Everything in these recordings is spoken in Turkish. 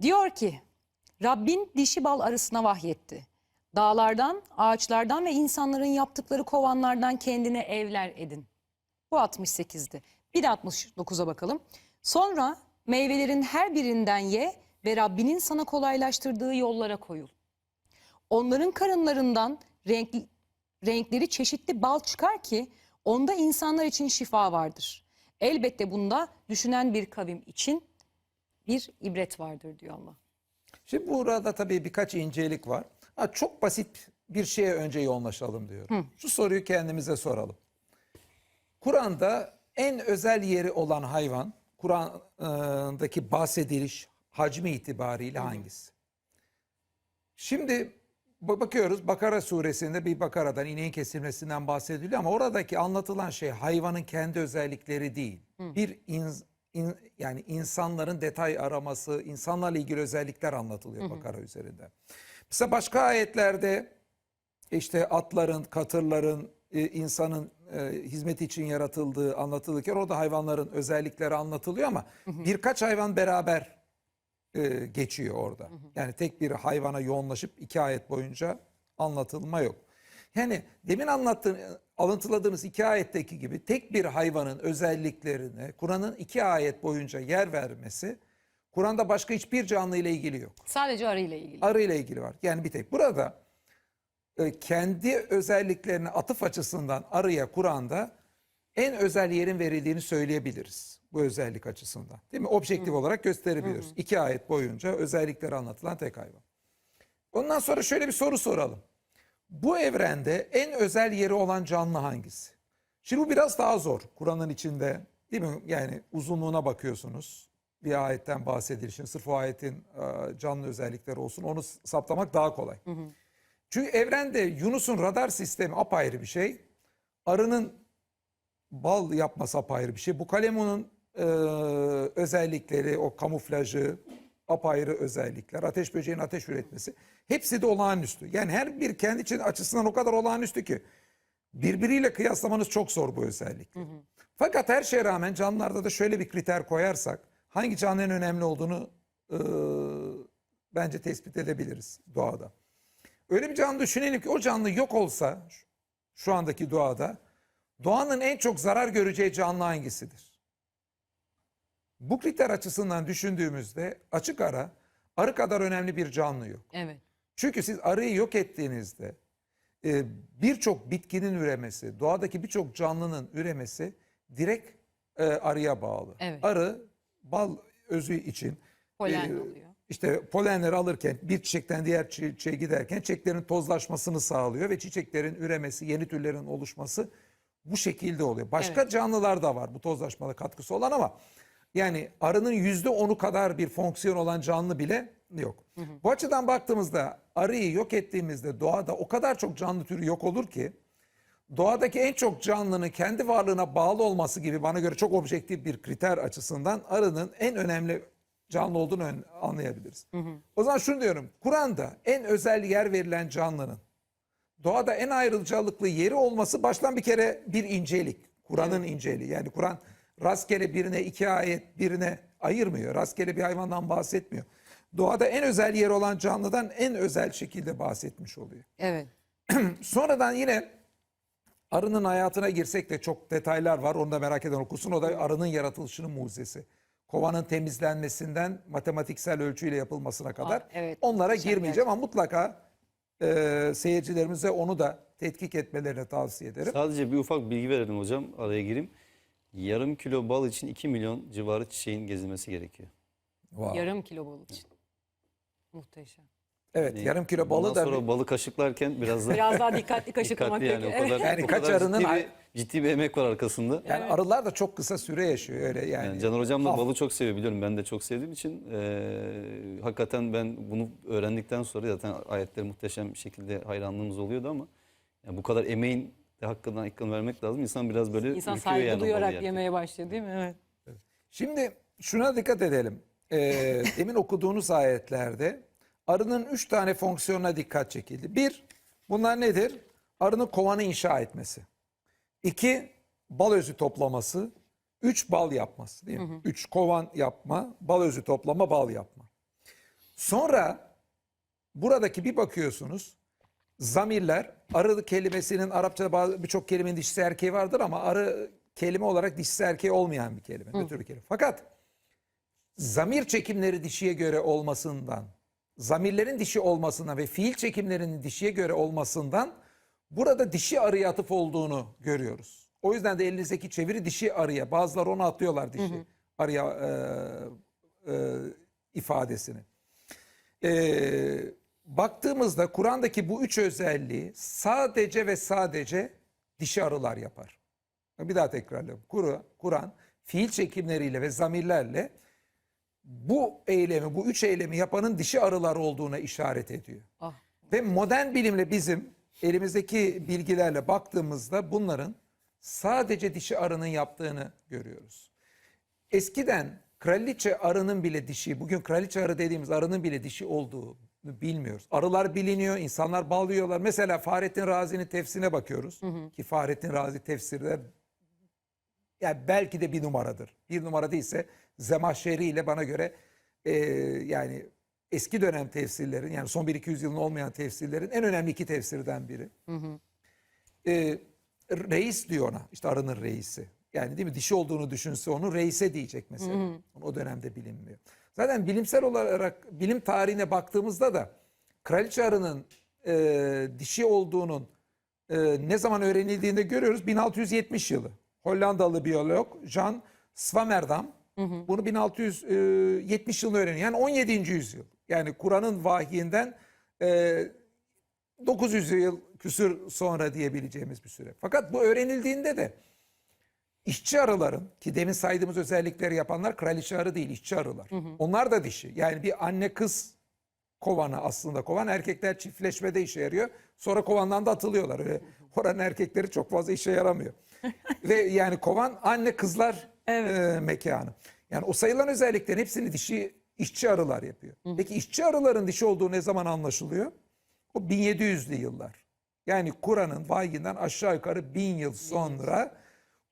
Diyor ki Rabbin dişi bal arısına vahyetti. Dağlardan, ağaçlardan ve insanların yaptıkları kovanlardan kendine evler edin. Bu 68'di. Bir de 69'a bakalım. Sonra meyvelerin her birinden ye ve Rabbinin sana kolaylaştırdığı yollara koyul. Onların karınlarından renkli, renkleri çeşitli bal çıkar ki onda insanlar için şifa vardır. Elbette bunda düşünen bir kavim için bir ibret vardır diyor Allah. Şimdi burada tabii birkaç incelik var. Ha, çok basit bir şeye önce yoğunlaşalım diyorum. Şu soruyu kendimize soralım. Kur'an'da en özel yeri olan hayvan, Kur'an'daki bahsediliş hacmi itibariyle hangisi? Şimdi ba- bakıyoruz Bakara suresinde bir bakaradan ineğin kesilmesinden bahsediliyor ama oradaki anlatılan şey hayvanın kendi özellikleri değil. Bir ins- in- yani insanların detay araması, insanlarla ilgili özellikler anlatılıyor Bakara üzerinde. Mesela başka ayetlerde işte atların, katırların, e, insanın e, hizmet için yaratıldığı anlatılırken orada hayvanların özellikleri anlatılıyor ama birkaç hayvan beraber e, geçiyor orada. Yani tek bir hayvana yoğunlaşıp iki ayet boyunca anlatılma yok. Yani demin anlattığım, alıntıladığımız iki ayetteki gibi tek bir hayvanın özelliklerine Kur'an'ın iki ayet boyunca yer vermesi Kur'an'da başka hiçbir canlı ile ilgili yok. Sadece arı ile ilgili. Arı ile ilgili var. Yani bir tek burada e, kendi özelliklerini atıf açısından arıya Kur'an'da en özel yerin verildiğini söyleyebiliriz. Bu özellik açısından. Değil mi? Objektif olarak gösterebiliriz. İki ayet boyunca özellikleri anlatılan tek hayvan. Ondan sonra şöyle bir soru soralım. Bu evrende en özel yeri olan canlı hangisi? Şimdi bu biraz daha zor. Kur'an'ın içinde değil mi? Yani uzunluğuna bakıyorsunuz. Bir ayetten bahsedilişin sırf o ayetin e, canlı özellikleri olsun onu saptamak daha kolay. Çünkü evrende Yunus'un radar sistemi apayrı bir şey. Arının bal yapması apayrı bir şey. Bu kalemunun e, özellikleri, o kamuflajı apayrı özellikler. Ateş böceğin ateş üretmesi. Hepsi de olağanüstü. Yani her bir kendi için açısından o kadar olağanüstü ki birbiriyle kıyaslamanız çok zor bu özellikleri. Fakat her şeye rağmen canlılarda da şöyle bir kriter koyarsak hangi canlının önemli olduğunu e, bence tespit edebiliriz doğada. Öyle bir canlı düşünelim ki o canlı yok olsa şu andaki doğada doğanın en çok zarar göreceği canlı hangisidir? Bu kriter açısından düşündüğümüzde açık ara arı kadar önemli bir canlı yok. Evet. Çünkü siz arıyı yok ettiğinizde e, birçok bitkinin üremesi, doğadaki birçok canlının üremesi direkt e, arıya bağlı. Evet. Arı bal özü için Polen e, alıyor. işte polenleri alırken bir çiçekten diğer çi- çiçeğe giderken çiçeklerin tozlaşmasını sağlıyor ve çiçeklerin üremesi, yeni türlerin oluşması bu şekilde oluyor. Başka Evet. canlılar da var bu tozlaşmada katkısı olan ama yani arının yüzde onu kadar bir fonksiyon olan canlı bile yok. Bu açıdan baktığımızda arıyı yok ettiğimizde doğada o kadar çok canlı türü yok olur ki doğadaki en çok canlının kendi varlığına bağlı olması gibi bana göre çok objektif bir kriter açısından arının en önemli canlı olduğunu anlayabiliriz. O zaman şunu diyorum. Kur'an'da en özel yer verilen canlının doğada en ayrıcalıklı yeri olması baştan bir kere bir incelik. Kur'an'ın inceliği. Yani Kur'an rastgele birine iki ayet birine ayırmıyor. Rastgele bir hayvandan bahsetmiyor. Doğada en özel yer olan canlıdan en özel şekilde bahsetmiş oluyor. Evet. Sonradan yine arının hayatına girsek de çok detaylar var. Onu da merak eden okusun. O da arının yaratılışının mucizesi. Kovanın temizlenmesinden matematiksel ölçüyle yapılmasına kadar. Aa, evet, Onlara girmeyeceğim ama mutlaka e, seyircilerimize onu da tetkik etmelerini tavsiye ederim. Sadece bir ufak bilgi verelim hocam araya gireyim. Yarım kilo bal için 2 milyon civarı çiçeğin gezilmesi gerekiyor. Wow. Yarım kilo bal için. Muhteşem. Evet yarım kilo balı Bundan da sonra balı kaşıklarken biraz da Biraz daha dikkatli kaşıklamak dikkatli yani o gerekiyor. kadar, Yani o kaç kadar arının ciddi, bir, ciddi bir emek var arkasında. yani arılar da çok kısa süre yaşıyor öyle yani. Yani Caner Hocam da Haf- balı çok seviyor biliyorum. Ben de çok sevdiğim için eee, hakikaten ben bunu öğrendikten sonra zaten ayetleri muhteşem bir şekilde hayranlığımız oluyordu ama yani bu kadar emeğin de hakkından hakkını vermek lazım. İnsan biraz böyle İnsan ürküyor saygı yani duyarak yerken. yemeye başlıyor değil mi? Evet. Şimdi şuna dikkat edelim. Ee, demin okuduğunuz ayetlerde arının üç tane fonksiyonuna dikkat çekildi. Bir, bunlar nedir? Arının kovanı inşa etmesi. İki, bal özü toplaması. Üç, bal yapması değil mi? Üç, kovan yapma, bal özü toplama, bal yapma. Sonra buradaki bir bakıyorsunuz zamirler arı kelimesinin Arapçada birçok kelimenin dişisi erkeği vardır ama arı kelime olarak dişisi erkeği olmayan bir kelime. nötr bir kelime. Fakat zamir çekimleri dişiye göre olmasından, zamirlerin dişi olmasından ve fiil çekimlerinin dişiye göre olmasından burada dişi arıya atıf olduğunu görüyoruz. O yüzden de elinizdeki çeviri dişi arıya. Bazıları onu atlıyorlar dişi arıya e, e, ifadesini. E, baktığımızda Kur'an'daki bu üç özelliği sadece ve sadece dişi arılar yapar. Bir daha tekrarlıyorum. Kur- Kur'an fiil çekimleriyle ve zamirlerle bu eylemi, bu üç eylemi yapanın dişi arılar olduğuna işaret ediyor. Ah. Ve modern bilimle bizim elimizdeki bilgilerle baktığımızda bunların sadece dişi arının yaptığını görüyoruz. Eskiden kraliçe arının bile dişi, bugün kraliçe arı dediğimiz arının bile dişi olduğunu bilmiyoruz. Arılar biliniyor, insanlar bal yiyorlar. Mesela Fahrettin Razi'nin tefsirine bakıyoruz. Ki Fahrettin Razi tefsirde yani belki de bir numaradır. Bir numara değilse Zemahşeri ile bana göre e, yani eski dönem tefsirlerin yani son 1-200 yılın olmayan tefsirlerin en önemli iki tefsirden biri. E, reis diyor ona işte arının reisi. Yani değil mi dişi olduğunu düşünse onu reise diyecek mesela. O dönemde bilinmiyor. Zaten bilimsel olarak bilim tarihine baktığımızda da kraliçe arının e, dişi olduğunun e, ne zaman öğrenildiğinde görüyoruz 1670 yılı. Hollandalı biyolog Jean Swammerdam bunu 1670 yılında öğreniyor. Yani 17. yüzyıl. Yani Kur'an'ın vahiyinden e, 900 yıl küsür sonra diyebileceğimiz bir süre. Fakat bu öğrenildiğinde de işçi arıların ki demin saydığımız özellikleri yapanlar kraliçe arı değil işçi arılar. Onlar da dişi. Yani bir anne kız kovanı aslında kovan erkekler çiftleşmede işe yarıyor. Sonra kovandan da atılıyorlar. Öyle oranın erkekleri çok fazla işe yaramıyor. Ve yani kovan anne kızlar e, mekanı. Yani o sayılan özelliklerin hepsini dişi işçi arılar yapıyor. Peki işçi arıların dişi olduğu ne zaman anlaşılıyor? O 1700'lü yıllar. Yani Kur'an'ın vahiyinden aşağı yukarı bin yıl sonra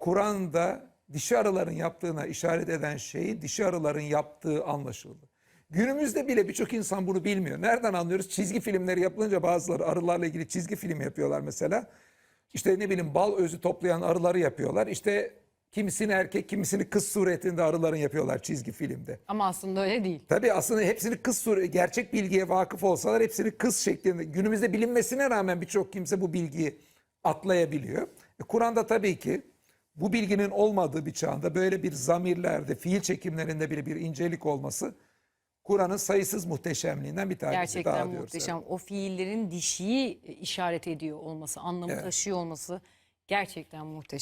Kur'an'da dişi arıların yaptığına işaret eden şeyin dişi arıların yaptığı anlaşıldı. Günümüzde bile birçok insan bunu bilmiyor. Nereden anlıyoruz? Çizgi filmleri yapılınca bazıları arılarla ilgili çizgi film yapıyorlar mesela. İşte ne bileyim bal özü toplayan arıları yapıyorlar. İşte kimisini erkek kimisini kız suretinde arıların yapıyorlar çizgi filmde. Ama aslında öyle değil. Tabii aslında hepsini kız sure gerçek bilgiye vakıf olsalar hepsini kız şeklinde günümüzde bilinmesine rağmen birçok kimse bu bilgiyi atlayabiliyor. E, Kur'an'da tabii ki bu bilginin olmadığı bir çağında böyle bir zamirlerde, fiil çekimlerinde bile bir incelik olması Kur'an'ın sayısız muhteşemliğinden bir tanesi Gerçekten daha diyoruz. muhteşem. O fiillerin dişiyi işaret ediyor olması, anlamı Evet. taşıyor olması gerçekten muhteşem.